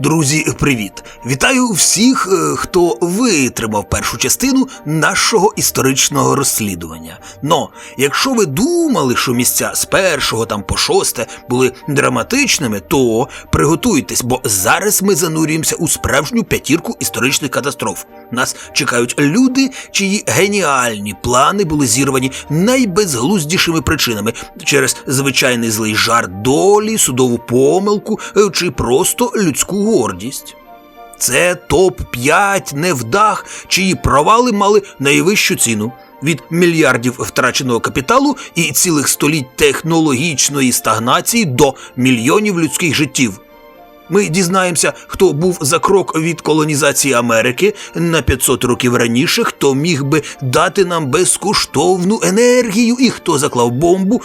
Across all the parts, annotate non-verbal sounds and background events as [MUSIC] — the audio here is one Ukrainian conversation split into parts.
Друзі, привіт! Вітаю всіх, е, хто витримав першу частину нашого історичного розслідування. Но якщо ви думали, що місця з першого там по шосте були драматичними, то приготуйтесь, бо зараз ми занурюємося у справжню п'ятірку історичних катастроф. Нас чекають люди, чиї геніальні плани були зірвані найбезглуздішими причинами через звичайний злий жарт долі, судову помилку е, чи просто людську гордість. Це топ-5 невдах, чиї провали мали найвищу ціну. Від мільярдів втраченого капіталу і цілих століть технологічної стагнації до мільйонів людських життів. Ми дізнаємося, хто був за крок від колонізації Америки на 500 років раніше, хто міг би дати нам безкоштовну енергію і хто заклав бомбу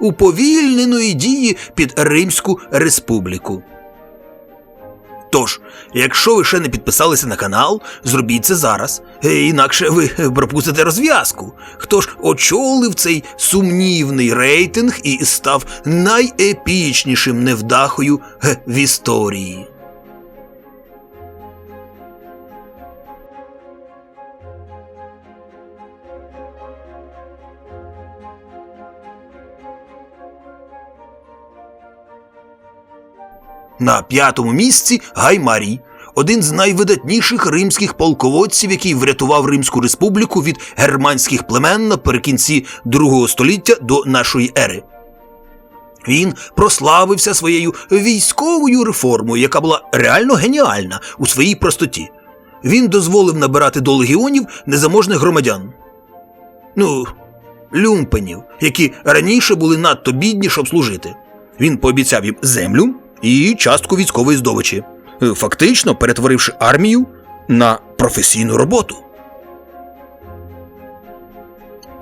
уповільненої дії під Римську республіку. Тож, якщо ви ще не підписалися на канал, зробіть це зараз, е, інакше ви пропустите розв'язку. Хто ж очолив цей сумнівний рейтинг і став найепічнішим невдахою е, в історії? На п'ятому місці Гаймарій, один з найвидатніших римських полководців, який врятував Римську республіку від германських племен наприкінці другого століття до нашої ери. Він прославився своєю військовою реформою, яка була реально геніальна у своїй простоті. Він дозволив набирати до легіонів незаможних громадян. Ну, люмпенів, які раніше були надто бідні, щоб служити. Він пообіцяв їм землю і частку військової здобичі, е, фактично перетворивши армію на професійну роботу.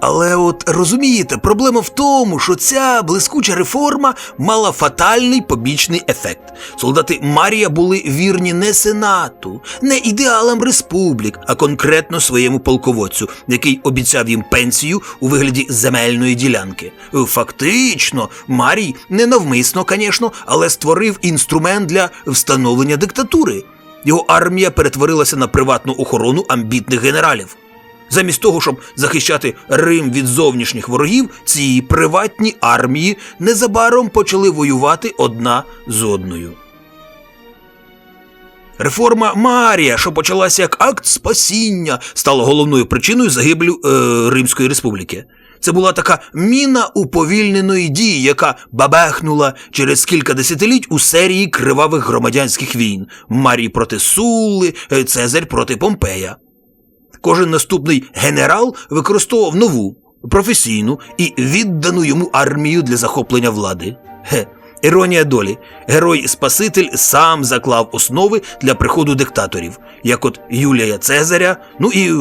Але от розумієте, проблема в тому, що ця блискуча реформа мала фатальний побічний ефект. Солдати Марія були вірні не сенату, не ідеалам республік, а конкретно своєму полководцю, який обіцяв їм пенсію у вигляді земельної ділянки. Фактично, Марій ненавмисно, звісно, але створив інструмент для встановлення диктатури. Його армія перетворилася на приватну охорону амбітних генералів. Замість того, щоб захищати Рим від зовнішніх ворогів, ці приватні армії незабаром почали воювати одна з одною. Реформа Марія, що почалася як акт спасіння, стала головною причиною загиблю е, Римської республіки. Це була така міна уповільненої дії, яка бабехнула через кілька десятиліть у серії кривавих громадянських війн: Марій проти Сулли, е, Цезарь проти Помпея. Кожен наступний генерал використовував нову, професійну і віддану йому армію для захоплення влади. Хе. Іронія долі. Герой-спаситель сам заклав основи для приходу диктаторів, як от Юлія Цезаря, ну і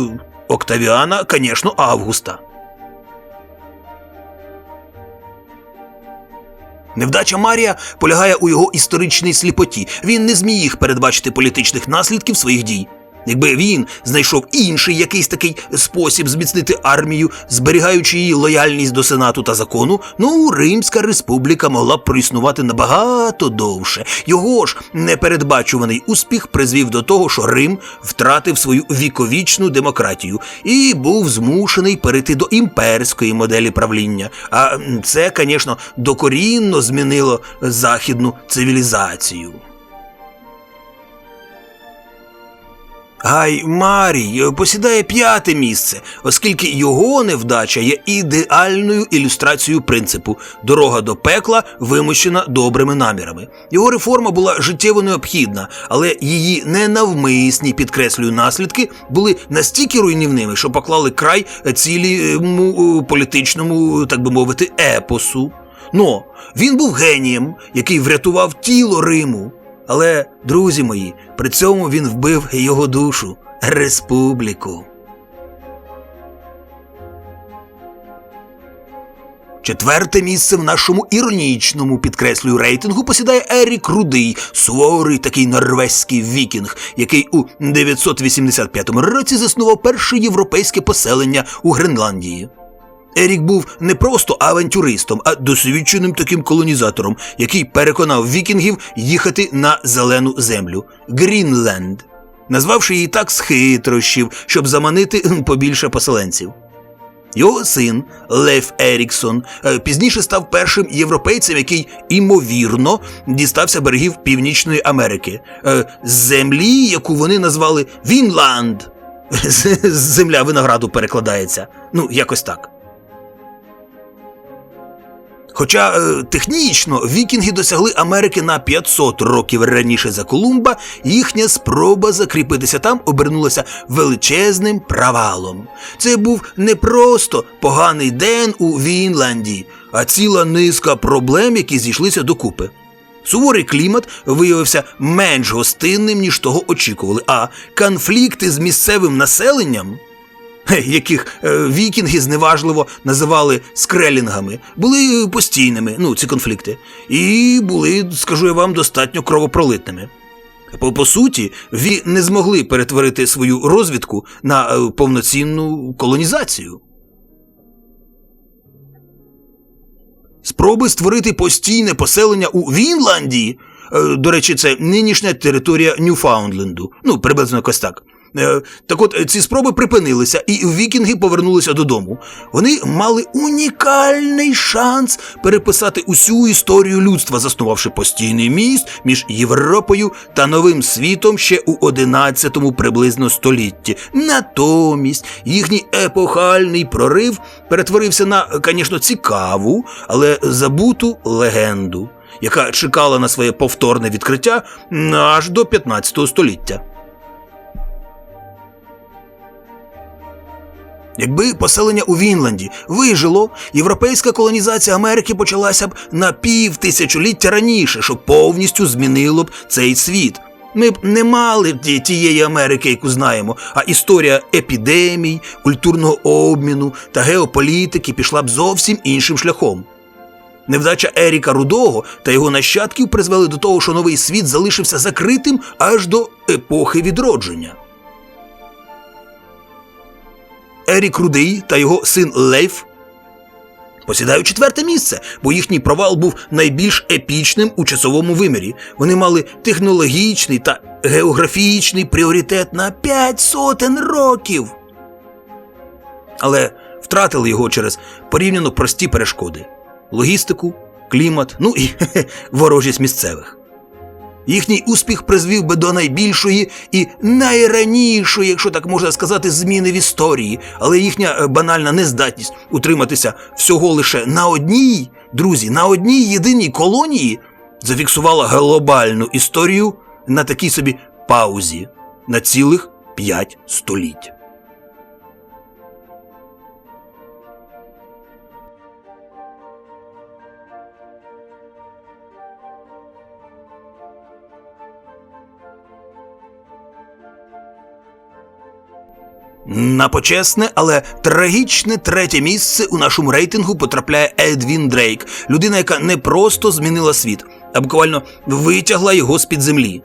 Октавіана, звісно, Августа. Невдача Марія полягає у його історичній сліпоті. Він не зміг передбачити політичних наслідків своїх дій. Якби він знайшов інший якийсь такий спосіб зміцнити армію, зберігаючи її лояльність до сенату та закону, ну Римська республіка могла б проіснувати набагато довше. Його ж непередбачуваний успіх призвів до того, що Рим втратив свою віковічну демократію і був змушений перейти до імперської моделі правління. А це, звісно, докорінно змінило західну цивілізацію. Гай Марій посідає п'яте місце, оскільки його невдача є ідеальною ілюстрацією принципу дорога до пекла вимощена добрими намірами. Його реформа була життєво необхідна, але її ненавмисні підкреслюю наслідки були настільки руйнівними, що поклали край цілому політичному, так би мовити, епосу. Но він був генієм, який врятував тіло Риму. Але, друзі мої, при цьому він вбив його душу, республіку. Четверте місце в нашому іронічному підкреслюю рейтингу посідає Ерік Рудий, суворий такий норвезький вікінг, який у 985 році заснував перше європейське поселення у Гренландії. Ерік був не просто авантюристом, а досвідченим таким колонізатором, який переконав вікінгів їхати на зелену землю Грінленд, назвавши її так з хитрощів, щоб заманити [LAUGHS] побільше поселенців. Його син Лев Еріксон е, пізніше став першим європейцем, який імовірно дістався берегів Північної Америки, е, з землі, яку вони назвали Вінланд. [LAUGHS] Земля винограду перекладається. Ну, якось так. Хоча е, технічно вікінги досягли Америки на 500 років раніше за Колумба, їхня спроба закріпитися там обернулася величезним провалом. Це був не просто поганий день у Вінланді, а ціла низка проблем, які зійшлися докупи. Суворий клімат виявився менш гостинним, ніж того очікували, а конфлікти з місцевим населенням яких е, вікінги зневажливо називали скрелінгами, були постійними, ну, ці конфлікти, і були, скажу я вам, достатньо кровопролитними. По, по суті, ві не змогли перетворити свою розвідку на е, повноцінну колонізацію. Спроби створити постійне поселення у Вінландії. е, До речі, це нинішня територія Ньюфаундленду. Ну, приблизно якось так. Е, Так от е, ці спроби припинилися, і вікінги повернулися додому. Вони мали унікальний шанс переписати усю історію людства, заснувавши постійний міст між Європою та Новим світом ще у 11 приблизно столітті. Натомість їхній епохальний прорив перетворився на, звісно, цікаву, але забуту легенду, яка чекала на своє повторне відкриття аж до 15 століття. Якби поселення у Вінланді вижило, європейська колонізація Америки почалася б на півтисячоліття раніше, що повністю змінило б цей світ. Ми б не мали тієї Америки, яку знаємо, а історія епідемій, культурного обміну та геополітики пішла б зовсім іншим шляхом. Невдача Еріка Рудого та його нащадків призвели до того, що новий світ залишився закритим аж до епохи відродження. Ерік Рудий та його син Лейф посідають четверте місце, бо їхній провал був найбільш епічним у часовому вимірі. Вони мали технологічний та географічний пріоритет на п'ять сотень років. Але втратили його через порівняно прості перешкоди: логістику, клімат, ну і [LAUGHS] ворожість місцевих. Їхній успіх призвів би до найбільшої і найранішої, якщо так можна сказати, зміни в історії, але їхня е, банальна нездатність утриматися всього лише на одній, друзі, на одній єдиній колонії зафіксувала глобальну історію на такій собі паузі на цілих п'ять століть. На почесне, але трагічне третє місце у нашому рейтингу потрапляє Едвін Дрейк, людина, яка не просто змінила світ, а буквально витягла його з-під землі.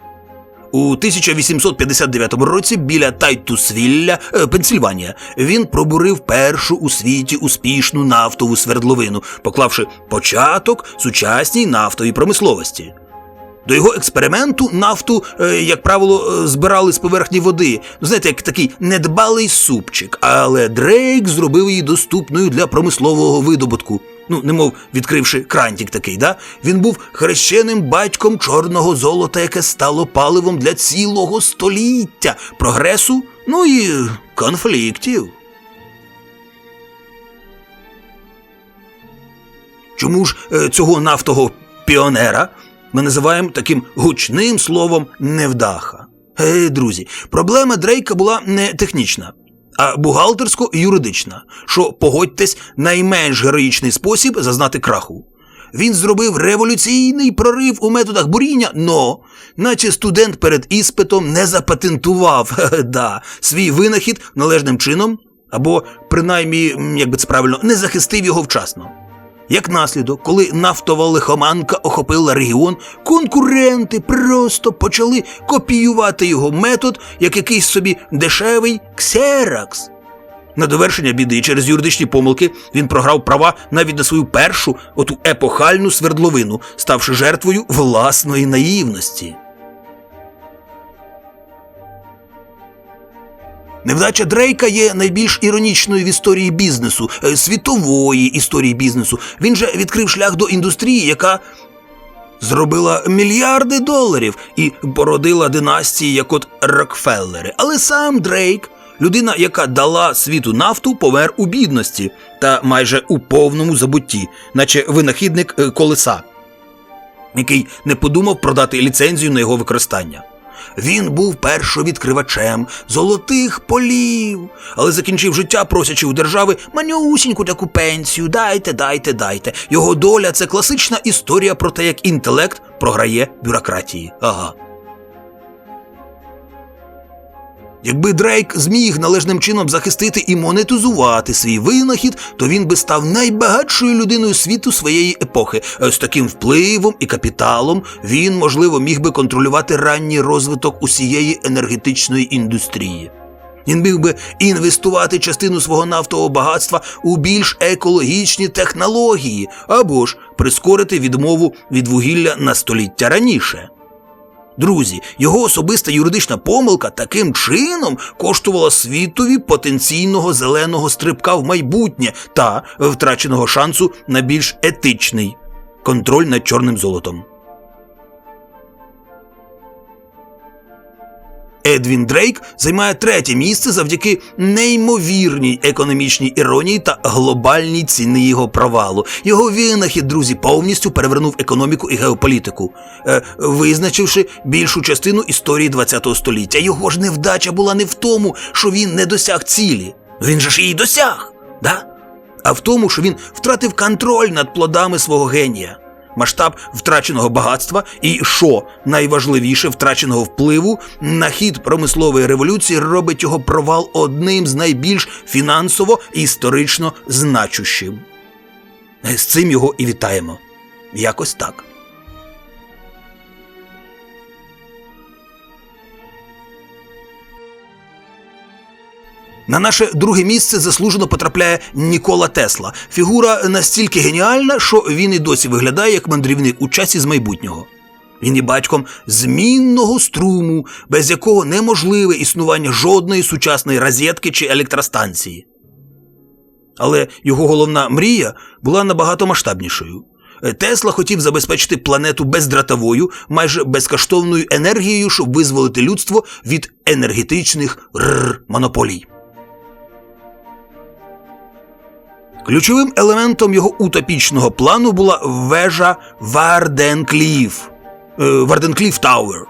У 1859 році біля Тайтусвілля, е, Пенсільванія, він пробурив першу у світі успішну нафтову свердловину, поклавши початок сучасній нафтовій промисловості. До його експерименту нафту, е, як правило, е, збирали з поверхні води. Ну, знаєте, як такий недбалий супчик. Але Дрейк зробив її доступною для промислового видобутку. Ну, немов відкривши крантик такий, да? Він був хрещеним батьком чорного золота, яке стало паливом для цілого століття, прогресу, ну і конфліктів. Чому ж е, цього нафтого піонера ми називаємо таким гучним словом невдаха? Гей, друзі, проблема Дрейка була не технічна, а бухгалтерсько-юридична, що, погодьтесь, найменш героїчний спосіб зазнати краху. Він зробив революційний прорив у методах буріння, но, наче студент перед іспитом не запатентував [LAUGHS] да, свій винахід належним чином, або, принаймні, як би це правильно, не захистив його вчасно. Як наслідок, коли нафтова лихоманка охопила регіон, конкуренти просто почали копіювати його метод як якийсь собі дешевий ксеракс. На довершення біди через юридичні помилки він програв права навіть на свою першу, оту епохальну свердловину, ставши жертвою власної наївності. Невдача Дрейка є найбільш іронічною в історії бізнесу, е, світової історії бізнесу. Він же відкрив шлях до індустрії, яка зробила мільярди доларів і породила династії, як от Рокфеллери. Але сам Дрейк, людина, яка дала світу нафту, помер у бідності та майже у повному забутті, наче винахідник е, колеса, який не подумав продати ліцензію на його використання. Він був першовідкривачем золотих полів, але закінчив життя, просячи у держави манюсіньку таку пенсію. Дайте, дайте, дайте. Його доля це класична історія про те, як інтелект програє бюрократії. Ага. Якби Дрейк зміг належним чином захистити і монетизувати свій винахід, то він би став найбагатшою людиною світу своєї епохи. З таким впливом і капіталом він, можливо, міг би контролювати ранній розвиток усієї енергетичної індустрії. Він міг би інвестувати частину свого нафтового багатства у більш екологічні технології або ж прискорити відмову від вугілля на століття раніше. Друзі, його особиста юридична помилка таким чином коштувала світові потенційного зеленого стрибка в майбутнє та втраченого шансу на більш етичний контроль над чорним золотом. Едвін Дрейк займає третє місце завдяки неймовірній економічній іронії та глобальній ціни його провалу. Його винахід, друзі, повністю перевернув економіку і геополітику, е, визначивши більшу частину історії ХХ століття. Його ж невдача була не в тому, що він не досяг цілі. Він же ж її досяг, да? а в тому, що він втратив контроль над плодами свого генія масштаб втраченого багатства і, що найважливіше, втраченого впливу на хід промислової революції робить його провал одним з найбільш фінансово історично значущим. З цим його і вітаємо. Якось так. На наше друге місце заслужено потрапляє Нікола Тесла. Фігура настільки геніальна, що він і досі виглядає як мандрівник у часі з майбутнього. Він є батьком змінного струму, без якого неможливе існування жодної сучасної розетки чи електростанції. Але його головна мрія була набагато масштабнішою. Тесла хотів забезпечити планету бездротовою, майже безкоштовною енергією, щоб визволити людство від енергетичних рр монополій. Ключовим елементом його утопічного плану була вежа Варденкліф. Е, Варденкліф Тауер.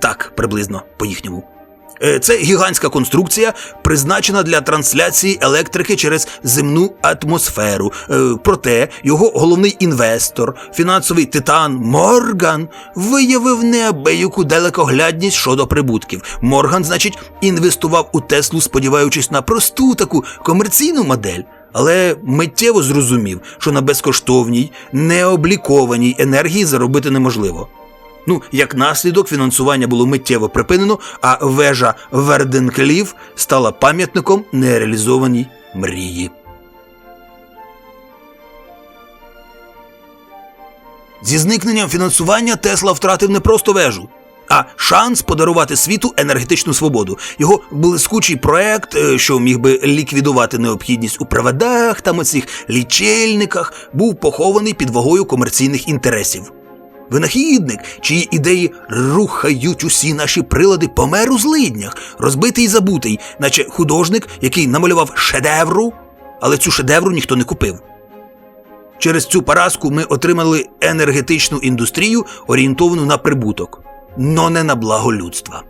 Так, приблизно по їхньому. Е, Це гігантська конструкція, призначена для трансляції електрики через земну атмосферу. Е, Проте його головний інвестор, фінансовий титан Морган, виявив неабияку далекоглядність щодо прибутків. Морган, значить, інвестував у Теслу, сподіваючись на просту таку комерційну модель. Але миттєво зрозумів, що на безкоштовній, необлікованій енергії заробити неможливо. Ну, як наслідок, фінансування було миттєво припинено, а вежа Верденклів стала пам'ятником нереалізованій мрії. Зі зникненням фінансування Тесла втратив не просто вежу, а шанс подарувати світу енергетичну свободу. Його блискучий проект, е, що міг би ліквідувати необхідність у проводах та оцих лічильниках, був похований під вагою комерційних інтересів. Винахідник, чиї ідеї рухають усі наші прилади, помер у злиднях, розбитий і забутий, наче художник, який намалював шедевру, але цю шедевру ніхто не купив. Через цю поразку ми отримали енергетичну індустрію, орієнтовану на прибуток, но не на благо людства.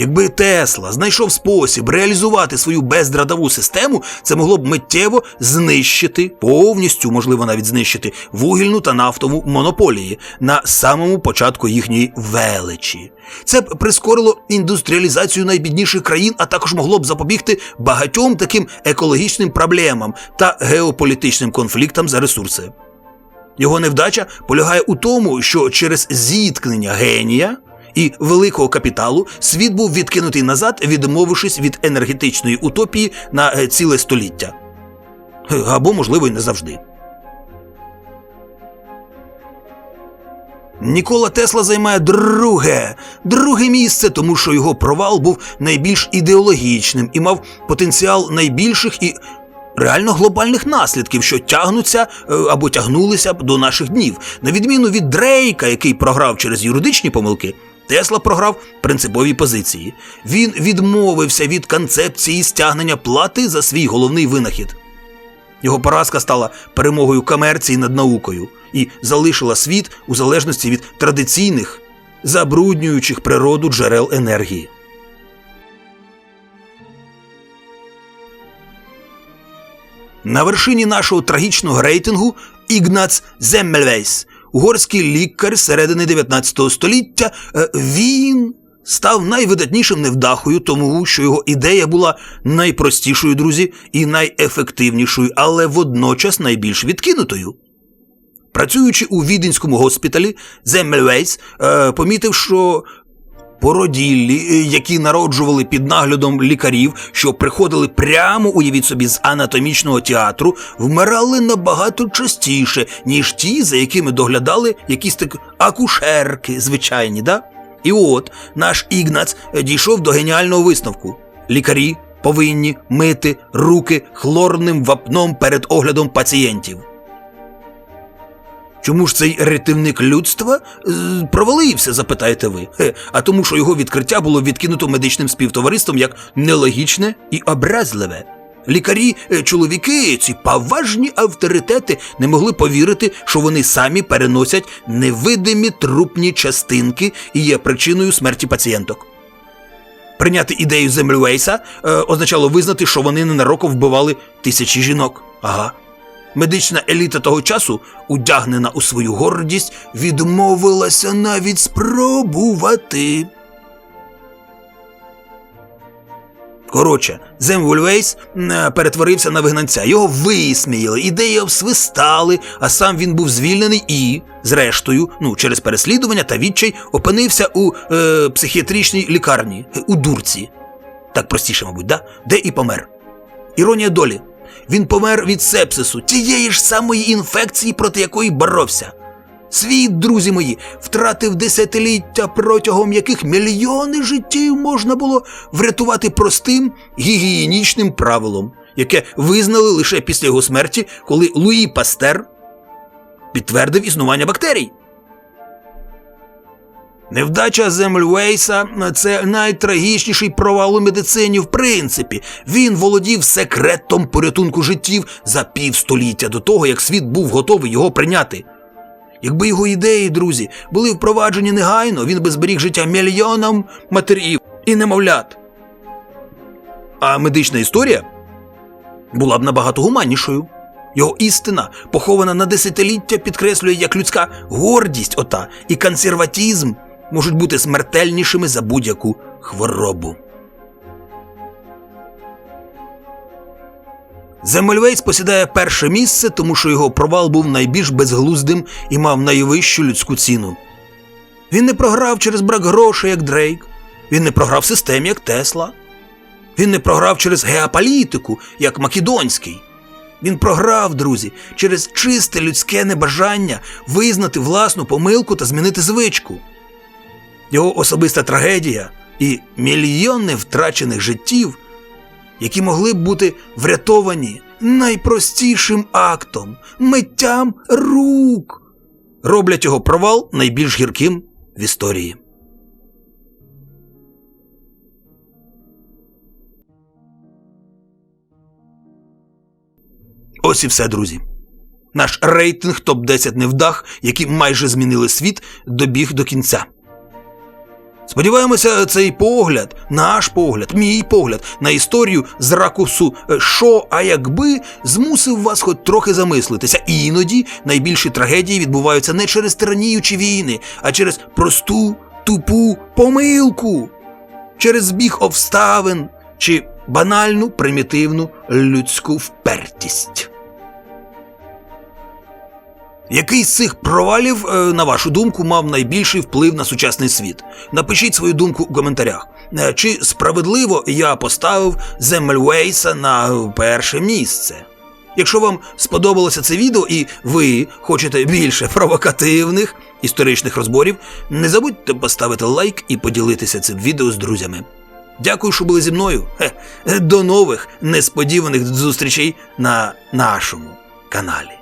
Якби Тесла знайшов спосіб реалізувати свою бездротову систему, це могло б миттєво знищити, повністю, можливо, навіть знищити вугільну та нафтову монополії на самому початку їхньої величі. Це б прискорило індустріалізацію найбідніших країн, а також могло б запобігти багатьом таким екологічним проблемам та геополітичним конфліктам за ресурси. Його невдача полягає у тому, що через зіткнення генія і великого капіталу, світ був відкинутий назад, відмовившись від енергетичної утопії на е, ціле століття. Е, Або, можливо, і не завжди. Нікола Тесла займає друге, друге місце, тому що його провал був найбільш ідеологічним і мав потенціал найбільших і реально глобальних наслідків, що тягнуться е, або тягнулися до наших днів. На відміну від Дрейка, який програв через юридичні помилки, Тесла програв принципові позиції. Він відмовився від концепції стягнення плати за свій головний винахід. Його поразка стала перемогою комерції над наукою і залишила світ у залежності від традиційних, забруднюючих природу джерел енергії. На вершині нашого трагічного рейтингу Ігнац Земмельвейс, угорський лікар середини 19 століття. Е, Він став найвидатнішим невдахою, тому що його ідея була найпростішою, друзі, і найефективнішою, але водночас найбільш відкинутою. Працюючи у віденському госпіталі, Земмельвейс е, помітив, що породіллі, е, які народжували під наглядом лікарів, що приходили прямо, уявіть собі, з анатомічного театру, вмирали набагато частіше, ніж ті, за якими доглядали якісь так акушерки звичайні. да? І от наш Ігнац е, дійшов до геніального висновку: лікарі повинні мити руки хлорним вапном перед оглядом пацієнтів. Чому ж цей рятівник людства е, провалився, запитаєте ви? Хе, а тому, що його відкриття було відкинуто медичним співтовариством як нелогічне і образливе. Лікарі, е, чоловіки, ці поважні авторитети не могли повірити, що вони самі переносять невидимі трупні частинки і є причиною смерті пацієнток. Прийняти ідею Землювейса е, означало визнати, що вони ненароком вбивали тисячі жінок. Ага. Медична еліта того часу, удягнена у свою гордість, відмовилася навіть спробувати. Коротше, Земвольвейс е, перетворився на вигнанця. Його висміяли, ідеї обсвистали, а сам він був звільнений і, зрештою, ну, через переслідування та відчай, опинився у е, психіатричній лікарні, е, у дурці. Так простіше, мабуть, да? де і помер. Іронія долі. Він помер від сепсису, тієї ж самої інфекції, проти якої боровся. Світ, друзі мої, втратив десятиліття, протягом яких мільйони життів можна було врятувати простим гігієнічним правилом, яке визнали лише після його смерті, коли Луї Пастер підтвердив існування бактерій. Невдача Земльвейса це найтрагічніший провал у медицині в принципі. Він володів секретом порятунку життів за півстоліття до того, як світ був готовий його прийняти. Якби його ідеї, друзі, були впроваджені негайно, він би зберіг життя мільйонам матерів і немовлят. А медична історія була б набагато гуманнішою. Його істина, похована на десятиліття, підкреслює, як людська гордість ота і консерватізм можуть бути смертельнішими за будь-яку хворобу. Земельвейс посідає перше місце, тому що його провал був найбільш безглуздим і мав найвищу людську ціну. Він не програв через брак грошей, як Дрейк, він не програв системі, як Тесла, він не програв через геополітику, як Македонський. Він програв, друзі, через чисте людське небажання визнати власну помилку та змінити звичку. Його особиста трагедія і мільйони втрачених життів, які могли б бути врятовані найпростішим актом миттям рук, роблять його провал найбільш гірким в історії. Ось і все, друзі. Наш рейтинг топ-10 невдах, які майже змінили світ, добіг до кінця. Сподіваємося, цей погляд, наш погляд, мій погляд на історію з ракурсу е, що, а якби змусив вас хоч трохи замислитися. І іноді найбільші трагедії відбуваються не через тиранію чи війни, а через просту, тупу помилку, через збіг обставин чи банальну примітивну людську впертість. Який з цих провалів, е, на вашу думку, мав найбільший вплив на сучасний світ? Напишіть свою думку у коментарях. Е, Чи справедливо я поставив Земельвейса на перше місце? Якщо вам сподобалося це відео і ви хочете більше провокативних історичних розборів, не забудьте поставити лайк і поділитися цим відео з друзями. Дякую, що були зі мною. До нових несподіваних зустрічей на нашому каналі.